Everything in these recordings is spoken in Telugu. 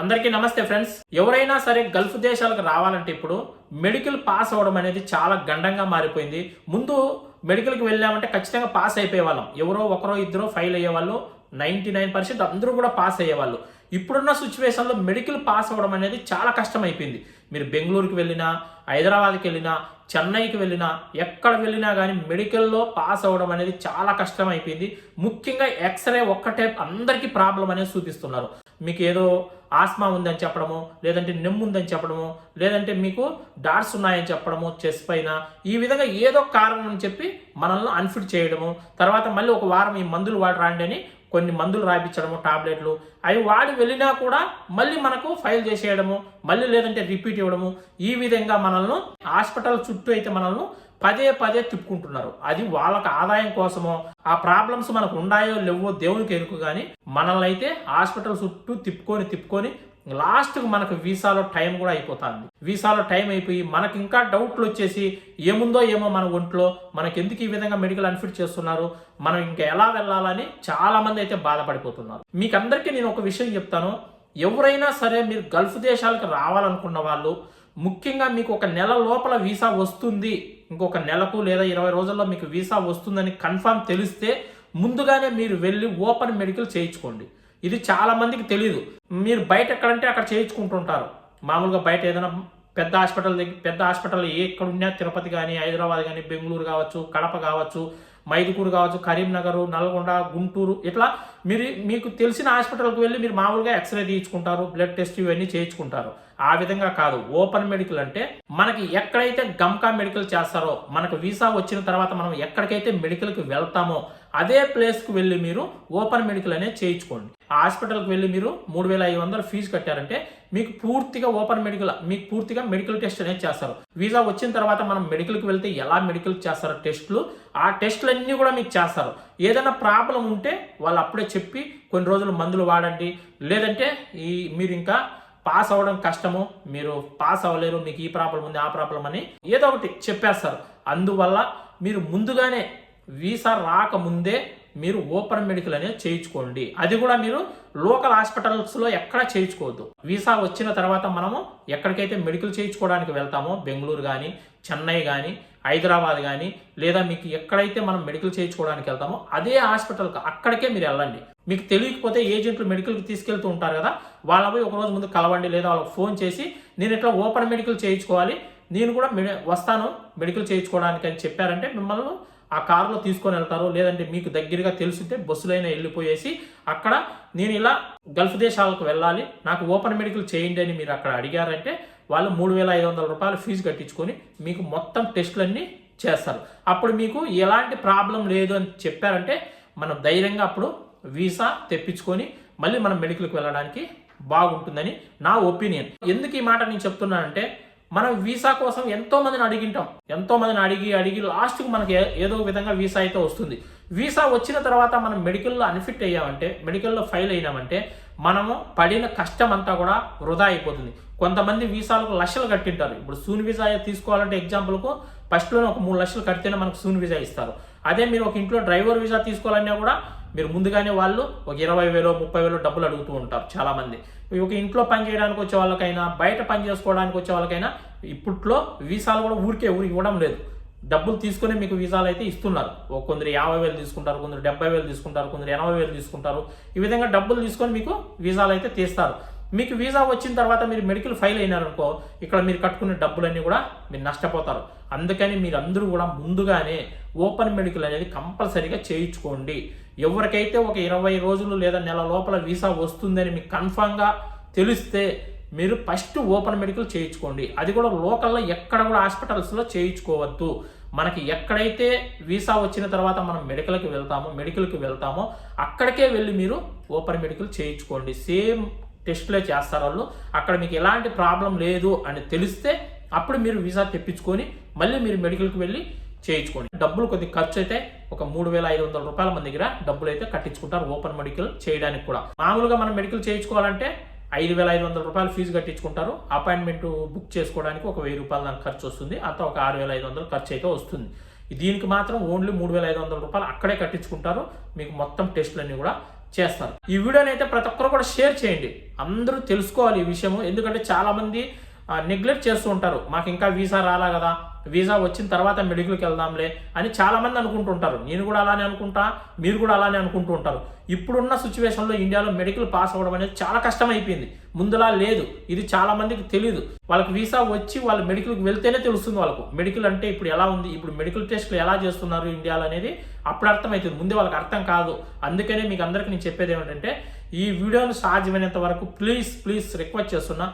అందరికీ నమస్తే ఫ్రెండ్స్. ఎవరైనా సరే గల్ఫ్ దేశాలకు రావాలంటే ఇప్పుడు మెడికల్ పాస్ అవ్వడం అనేది చాలా గండంగా మారిపోయింది. ముందు మెడికల్కి వెళ్ళామంటే ఖచ్చితంగా పాస్ అయిపోయే వాళ్ళం ఎవరో ఒకరో ఇద్దరో ఫెయిల్ అయ్యేవాళ్ళు. నైంటీ నైన్ పర్సెంట్ అందరూ కూడా పాస్ అయ్యేవాళ్ళు. ఇప్పుడున్న సిచ్యువేషన్లో మెడికల్ పాస్ అవ్వడం అనేది చాలా కష్టం అయిపోయింది మీరు బెంగళూరుకి వెళ్ళినా హైదరాబాద్కి వెళ్ళినా చెన్నైకి వెళ్ళినా ఎక్కడ వెళ్ళినా కానీ మెడికల్లో పాస్ అవ్వడం అనేది చాలా కష్టం అయిపోయింది ముఖ్యంగా ఎక్స్రే ఒక్కటే అందరికీ ప్రాబ్లం అనేది చూపిస్తున్నారు. మీకు ఏదో ఆస్మా ఉందని చెప్పడము లేదంటే నెమ్ము ఉందని చెప్పడము లేదంటే మీకు డాట్స్ ఉన్నాయని చెప్పడము చెస్ పైన ఈ విధంగా ఏదో కారణం అని చెప్పి మనల్ని అన్ఫిట్ చేయడము తర్వాత మళ్ళీ ఒక వారం ఈ మందులు వాడి రాండి అని కొన్ని మందులు రాయించడము టాబ్లెట్లు అవి వాడి వెళ్ళినా కూడా మళ్ళీ మనకు ఫైల్ చేసేయడము మళ్ళీ లేదంటే రిపీట్ ఇవ్వడము ఈ విధంగా మనల్ని హాస్పిటల్ చుట్టూ అయితే మనల్ని పదే పదే తిప్పుకుంటున్నారు. అది వాళ్ళకి ఆదాయం కోసమో ఆ ప్రాబ్లమ్స్ మనకు ఉన్నాయో లేవో దేవునికి ఎరుకు కానీ మనల్ని అయితే హాస్పిటల్ చుట్టూ తిప్పుకొని తిప్పుకొని లాస్ట్కి మనకు వీసాలో టైం కూడా అయిపోతుంది. వీసాలో టైం అయిపోయి మనకి ఇంకా డౌట్లు వచ్చేసి ఏముందో ఏమో మన ఒంట్లో మనకి ఎందుకు ఈ విధంగా మెడికల్ అన్ఫిట్ చేస్తున్నారు మనం ఇంకా ఎలా వెళ్ళాలని చాలా మంది అయితే బాధపడిపోతున్నారు. మీకు అందరికీ నేను ఒక విషయం చెప్తాను. ఎవరైనా సరే మీరు గల్ఫ్ దేశాలకు రావాలనుకున్న వాళ్ళు ముఖ్యంగా మీకు ఒక నెల లోపల వీసా వస్తుంది. ఇంకొక నెలకు లేదా ఇరవై రోజుల్లో మీకు వీసా వస్తుందని కన్ఫామ్ తెలిస్తే ముందుగానే మీరు వెళ్ళి ఓపెన్ మెడికల్ చేయించుకోండి. ఇది చాలా మందికి తెలియదు మీరు బయట ఎక్కడంటే అక్కడ చేయించుకుంటుంటారు. మామూలుగా బయట ఏదైనా పెద్ద హాస్పిటల్ దగ్గర పెద్ద హాస్పిటల్ ఏ తిరుపతి కానీ హైదరాబాద్ కానీ బెంగళూరు కావచ్చు కడప కావచ్చు మైదుకూరు కావచ్చు కరీంనగర్ నల్గొండ గుంటూరు ఇట్లా మీరు మీకు తెలిసిన హాస్పిటల్కి వెళ్ళి మీరు మామూలుగా ఎక్స్రే తీయించుకుంటారు బ్లడ్ టెస్ట్ ఇవన్నీ చేయించుకుంటారు. ఆ విధంగా కాదు. ఓపెన్ మెడికల్ అంటే మనకి ఎక్కడైతే గమ్కా మెడికల్ చేస్తారో మనకు వీసా వచ్చిన తర్వాత మనం ఎక్కడికైతే మెడికల్కి వెళ్తామో అదే ప్లేస్కి వెళ్ళి మీరు ఓపెన్ మెడికల్ అనేది చేయించుకోండి. ఆ హాస్పిటల్కి వెళ్ళి మీరు మూడు వేల ఐదు వందలు ఫీజు కట్టారంటే మీకు పూర్తిగా ఓపెన్ మెడికల్ మీకు పూర్తిగా మెడికల్ టెస్ట్ అనేది చేస్తారు. వీసా వచ్చిన తర్వాత మనం మెడికల్కి వెళ్తే ఎలా మెడికల్ చేస్తారు టెస్టులు ఆ టెస్టులన్నీ కూడా మీకు చేస్తారు. ఏదైనా ప్రాబ్లం ఉంటే వాళ్ళు అప్పుడే చెప్పి కొన్ని రోజులు మందులు వాడండి. లేదంటే ఈ మీరు ఇంకా పాస్ అవ్వడం కష్టము మీరు పాస్ అవ్వలేరు మీకు ఈ ప్రాబ్లం ఉంది ఆ ప్రాబ్లం అని ఏదో ఒకటి చెప్పేస్తారు. అందువల్ల మీరు ముందుగానే వీసా రాకముందే మీరు ఓపెన్ మెడికల్ అనేది చేయించుకోండి. అది కూడా మీరు లోకల్ హాస్పిటల్స్లో ఎక్కడ చేయించుకోవద్దు. వీసా వచ్చిన తర్వాత మనము ఎక్కడికైతే మెడికల్ చేయించుకోవడానికి వెళ్తామో బెంగళూరు కానీ చెన్నై కానీ హైదరాబాద్ కానీ లేదా మీకు ఎక్కడైతే మనం మెడికల్ చేయించుకోవడానికి వెళ్తామో అదే హాస్పిటల్కి అక్కడికే మీరు వెళ్ళండి. మీకు తెలియకపోతే ఏజెంట్లు మెడికల్కి తీసుకెళ్తూ ఉంటారు కదా వాళ్ళ పోయి ఒక రోజు ముందు కలవండి లేదా వాళ్ళకి ఫోన్ చేసి నేను ఇట్లా ఓపెన్ మెడికల్ చేయించుకోవాలి నేను కూడా మెడి వస్తాను మెడికల్ చేయించుకోవడానికి అని చెప్పారంటే మిమ్మల్ని ఆ కారులో తీసుకొని వెళ్తారు లేదంటే మీకు దగ్గరగా తెలుసుంటే బస్సులైనా వెళ్ళిపోయేసి అక్కడ నేను ఇలా గల్ఫ్ దేశాలకు వెళ్ళాలి నాకు ఓపెన్ మెడికల్ చేయండి అని మీరు అక్కడ అడిగారంటే వాళ్ళు మూడు వేల ఐదు వందల రూపాయలు ఫీజు కట్టించుకొని మీకు మొత్తం టెస్టులన్నీ చేస్తారు. అప్పుడు మీకు ఎలాంటి ప్రాబ్లం లేదు అని చెప్పారంటే మనం ధైర్యంగా అప్పుడు వీసా తెప్పించుకొని మళ్ళీ మనం మెడికల్కి వెళ్ళడానికి బాగుంటుందని నా ఒపీనియన్. ఎందుకు ఈ మాట నేను చెప్తున్నానంటే మనం వీసా కోసం ఎంతో మందిని అడిగింటాం. ఎంతో మందిని అడిగి అడిగి లాస్ట్కి మనకి ఏదో విధంగా వీసా అయితే వస్తుంది. వీసా వచ్చిన తర్వాత మనం మెడికల్లో అన్ఫిట్ అయ్యామంటే మెడికల్లో ఫైల్ అయినామంటే మనము పడిన కష్టం అంతా కూడా వృధా అయిపోతుంది. కొంతమంది వీసాలకు లక్షలు కట్టింటారు. ఇప్పుడు సూన్ వీసా తీసుకోవాలంటే ఎగ్జాంపుల్కు ఫస్ట్లోనే ఒక మూడు లక్షలు కడితేనే మనకు సూన్ వీసా ఇస్తారు. అదే మీరు ఒక ఇంట్లో డ్రైవర్ వీసా తీసుకోవాలన్నా కూడా మీరు ముందుగానే వాళ్ళు ఒక ఇరవై వేలు ముప్పై వేలు డబ్బులు అడుగుతూ ఉంటారు చాలామంది. ఒక ఇంట్లో పని చేయడానికి వచ్చే వాళ్ళకైనా బయట పని చేసుకోవడానికి వచ్చే వాళ్ళకైనా ఇప్పట్లో వీసాలు కూడా ఊరికే ఊరికి ఇవ్వడం లేదు. డబ్బులు తీసుకుని మీకు వీసాలు అయితే ఇస్తున్నారు. ఒక కొందరు యాభై వేలు తీసుకుంటారు కొందరు డెబ్బై వేలు తీసుకుంటారు కొందరు ఎనభై వేలు తీసుకుంటారు. ఈ విధంగా డబ్బులు తీసుకొని మీకు వీసాలు అయితే తీస్తారు. మీకు వీసా వచ్చిన తర్వాత మీరు మెడికల్ ఫైల్ అయినారనుకో ఇక్కడ మీరు కట్టుకునే డబ్బులన్నీ కూడా మీరు నష్టపోతారు. అందుకని మీరు అందరూ కూడా ముందుగానే ఓపెన్ మెడికల్ అనేది కంపల్సరీగా చేయించుకోండి. ఎవరికైతే ఒక ఇరవై రోజులు లేదా నెల లోపల వీసా వస్తుందని మీకు కన్ఫామ్గా తెలిస్తే మీరు ఫస్ట్ ఓపెన్ మెడికల్ చేయించుకోండి. అది కూడా లోకల్లో ఎక్కడ కూడా హాస్పిటల్స్లో చేయించుకోవద్దు. మనకి ఎక్కడైతే వీసా వచ్చిన తర్వాత మనం మెడికల్కి వెళ్తామో మెడికల్కి వెళ్తామో అక్కడికే వెళ్ళి మీరు ఓపెన్ మెడికల్ చేయించుకోండి. సేమ్ టెస్ట్లే చేస్తారు వాళ్ళు. అక్కడ మీకు ఎలాంటి ప్రాబ్లం లేదు అని తెలిస్తే అప్పుడు మీరు వీసా తెప్పించుకొని మళ్ళీ మీరు మెడికల్కి వెళ్ళి చేయించుకోండి. డబ్బులు కొద్దిగా ఖర్చు అయితే ఒక మూడు వేల ఐదు వందల రూపాయల మన దగ్గర డబ్బులు అయితే కట్టించుకుంటారు ఓపెన్ మెడికల్ చేయడానికి కూడా. మామూలుగా మనం మెడికల్ చేయించుకోవాలంటే ఐదు వేల ఐదు వందల రూపాయలు ఫీజు కట్టించుకుంటారు. అపాయింట్మెంట్ బుక్ చేసుకోవడానికి ఒక వెయ్యి రూపాయలు దానికి ఖర్చు వస్తుంది. అంతా ఒక ఆరు వేల ఐదు వందలు ఖర్చు అయితే వస్తుంది దీనికి మాత్రం ఓన్లీ మూడు వేల ఐదు వందల రూపాయలు అక్కడే కట్టించుకుంటారు. మీకు మొత్తం టెస్టులన్నీ కూడా చేస్తారు. ఈ వీడియోని అయితే ప్రతి ఒక్కరు కూడా షేర్ చేయండి. అందరూ తెలుసుకోవాలి ఈ విషయము. ఎందుకంటే చాలామంది నెగ్లెక్ట్ చేస్తూ ఉంటారు. మాకు ఇంకా వీసా రాలా కదా? వీసా వచ్చిన తర్వాత మెడికల్కి వెళ్దాంలే అని చాలామంది అనుకుంటుంటారు. నేను కూడా అలానే అనుకుంటా మీరు కూడా అలానే అనుకుంటూ ఉంటారు. ఇప్పుడున్న సిచ్యువేషన్లో ఇండియాలో మెడికల్ పాస్ అవ్వడం అనేది చాలా కష్టం అయిపోయింది ముందులా లేదు ఇది చాలామందికి తెలియదు వాళ్ళకి వీసా వచ్చి వాళ్ళు మెడికల్కి వెళ్తేనే తెలుస్తుంది వాళ్ళకు. మెడికల్ అంటే ఇప్పుడు ఎలా ఉంది ఇప్పుడు మెడికల్ టెస్ట్లు ఎలా చేస్తున్నారు ఇండియాలో అనేది అప్పుడు అర్థమవుతుంది. ముందే వాళ్ళకి అర్థం కాదు. అందుకనే మీకు అందరికీ నేను చెప్పేది ఏమిటంటే ఈ వీడియోను సాధ్యమైనంత వరకు ప్లీజ్ ప్లీజ్ రిక్వెస్ట్ చేస్తున్నా.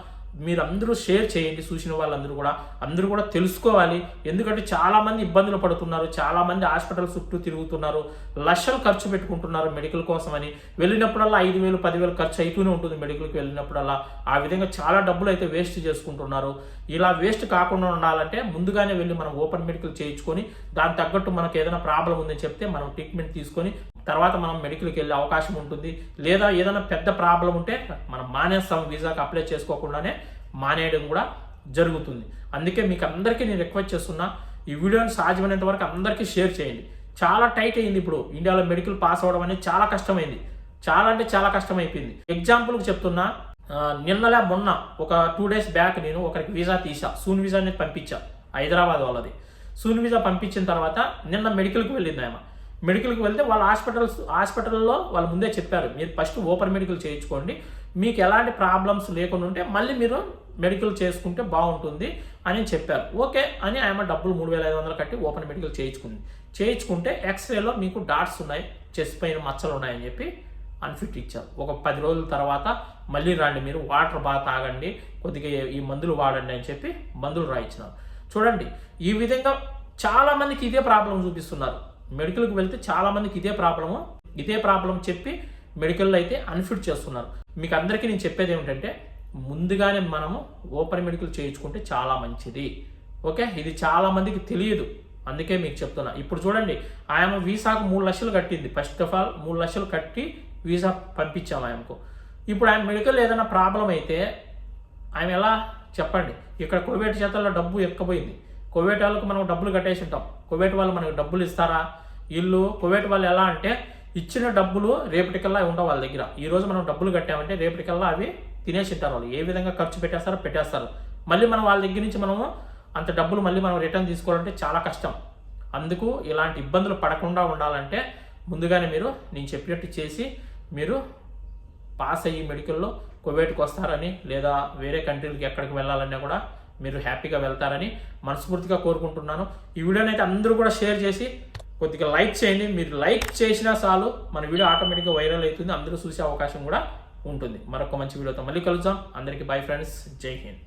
మీరు అందరూ షేర్ చేయండి చూసిన వాళ్ళందరూ కూడా. అందరూ కూడా తెలుసుకోవాలి. ఎందుకంటే చాలామంది ఇబ్బందులు పడుతున్నారు. చాలామంది హాస్పిటల్ చుట్టూ తిరుగుతున్నారు. లక్షలు ఖర్చు పెట్టుకుంటున్నారు మెడికల్ కోసమని. వెళ్ళినప్పుడల్లా ఐదు వేలు పదివేలు ఖర్చు అవుతూనే ఉంటుంది మెడికల్కి వెళ్ళినప్పుడల్లా. ఆ విధంగా చాలా డబ్బులు అయితే వేస్ట్ చేసుకుంటున్నారు. ఇలా వేస్ట్ కాకుండా ఉండాలంటే ముందుగానే వెళ్ళి మనం ఓపెన్ మెడికల్ చేయించుకొని దాని తగ్గట్టు మనకు ఏదైనా ప్రాబ్లం ఉందని చెప్తే మనం ట్రీట్మెంట్ తీసుకొని తర్వాత మనం మెడికల్కి వెళ్ళే అవకాశం ఉంటుంది. లేదా ఏదైనా పెద్ద ప్రాబ్లం ఉంటే మనం మానేస్తాం వీసాకి అప్లై చేసుకోకుండానే మానేయడం కూడా జరుగుతుంది. అందుకే మీకు అందరికీ నేను రిక్వెస్ట్ చేస్తున్నా ఈ వీడియోని సాధ్యమైనంత వరకు అందరికీ షేర్ చేయండి. చాలా టైట్ అయింది ఇప్పుడు. ఇండియాలో మెడికల్ పాస్ అవ్వడం అనేది చాలా కష్టమైంది. చాలా అంటే చాలా కష్టమైపోయింది. ఎగ్జాంపుల్కి చెప్తున్నా నిన్నలే మొన్న ఒక టూ డేస్ బ్యాక్ నేను ఒకరికి వీసా తీసా. సూన్ వీసా అనేది పంపించా. హైదరాబాద్ వాళ్ళది. సూన్ వీసా పంపించిన తర్వాత నిన్న మెడికల్కి వెళ్ళింది ఆమె. మెడికల్కి వెళ్తే వాళ్ళ హాస్పిటల్స్ హాస్పిటల్లో వాళ్ళు ముందే చెప్పారు. మీరు ఫస్ట్ ఓపెన్ మెడికల్ చేయించుకోండి. మీకు ఎలాంటి ప్రాబ్లమ్స్ లేకుండా ఉంటే మళ్ళీ మీరు మెడికల్ చేసుకుంటే బాగుంటుంది అని చెప్పారు. ఓకే అని ఆమె డబ్బులు మూడు వేల ఐదు వందలు కట్టి ఓపెన్ మెడికల్ చేయించుకుంది. చేయించుకుంటే ఎక్స్రేలో మీకు డాట్స్ ఉన్నాయి చెస్ట్ పైన మచ్చలు ఉన్నాయని చెప్పి అన్ఫిట్ ఇచ్చారు. ఒక పది రోజుల తర్వాత మళ్ళీ రండి మీరు వాటర్ బాగా తాగండి కొద్దిగా ఈ మందులు వాడండి అని చెప్పి మందులు రాయించినారు చూడండి ఈ విధంగా చాలామందికి ఇదే ప్రాబ్లం చూపిస్తున్నారు. మెడికల్కి వెళ్తే చాలామందికి ఇదే ప్రాబ్లము. ఇదే ప్రాబ్లం చెప్పి మెడికల్లో అయితే అన్ఫిట్ చేస్తున్నారు. మీకు అందరికీ నేను చెప్పేది ఏమిటంటే ముందుగానే మనము ఓపెన్ మెడికల్ చేయించుకుంటే చాలా మంచిది. ఓకే? ఇది చాలామందికి తెలియదు. అందుకే మీకు చెప్తున్నా. ఇప్పుడు చూడండి ఆమె వీసాకు మూడు లక్షలు కట్టింది. ఫస్ట్ ఆఫ్ ఆల్ మూడు లక్షలు కట్టి వీసా పంపించాము ఆయనకు ఇప్పుడు ఆయన మెడికల్ ఏదైనా ప్రాబ్లం అయితే ఆమె ఎలా? చెప్పండి. ఇక్కడ కోవిడ్ చేతల్లో డబ్బు ఎక్కబోయింది కువైట్ వాళ్ళకు మనం డబ్బులు కట్టేసి ఉంటాం. కువైట్ వాళ్ళు మనకు డబ్బులు ఇస్తారా? వీళ్ళు కువైట్ వాళ్ళు ఎలా అంటే ఇచ్చిన డబ్బులు రేపటికల్లా ఉండవు వాళ్ళ దగ్గర. ఈరోజు మనం డబ్బులు కట్టామంటే రేపటికల్లా అవి తినేసి ఉంటారు వాళ్ళు. ఏ విధంగా ఖర్చు పెట్టేస్తారో పెట్టేస్తారు. మళ్ళీ మనం వాళ్ళ దగ్గర నుంచి మనము అంత డబ్బులు మళ్ళీ మనం రిటర్న్ తీసుకోవాలంటే చాలా కష్టం. అందుకు ఇలాంటి ఇబ్బందులు పడకుండా ఉండాలంటే ముందుగానే మీరు నేను చెప్పినట్టు చేసి మీరు పాస్ అయ్యి మెడికల్లో కువైట్కి వస్తారని లేదా వేరే కంట్రీలకి ఎక్కడికి వెళ్ళాలన్నా కూడా మీరు హ్యాపీగా వెళ్తారని మనస్ఫూర్తిగా కోరుకుంటున్నాను. ఈ వీడియోని అయితే అందరూ కూడా షేర్ చేసి కొద్దిగా లైక్ చేయండి. మీరు లైక్ చేసినా చాలు మన వీడియో ఆటోమేటిక్గా వైరల్ అవుతుంది. అందరూ చూసే అవకాశం కూడా ఉంటుంది. మరొక మంచి వీడియోతో మళ్ళీ కలుద్దాం. అందరికీ బై ఫ్రెండ్స్. జై హింద్.